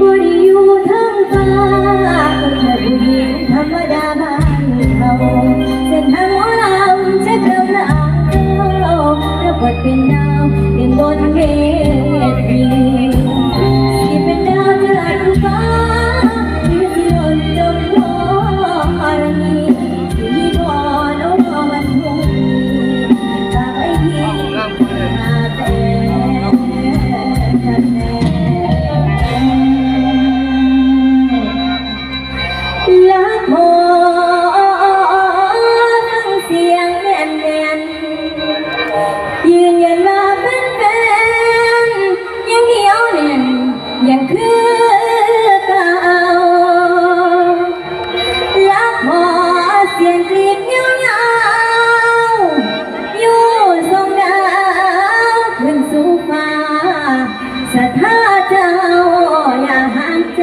What do you think? รมดาบ้านเราเส้นทางของเราจะกำลังระเบิดเป็นดาวเด่นบนเวทีสีเป็นดาวจะลอยฟ้าเรือที่หล่นจมหัวอรณีมีบอลเอาวันพุ่งจากไอ้ที โหทั้งเสียงแน่นยืนยันว่าเป็นแฟนยังเหนียวแน่นยังคือเก่ารักพอเสียงกรีดเงาเงยู่ทงดาวนสู่ฟาสถาเจ้าอย่าห่างใจ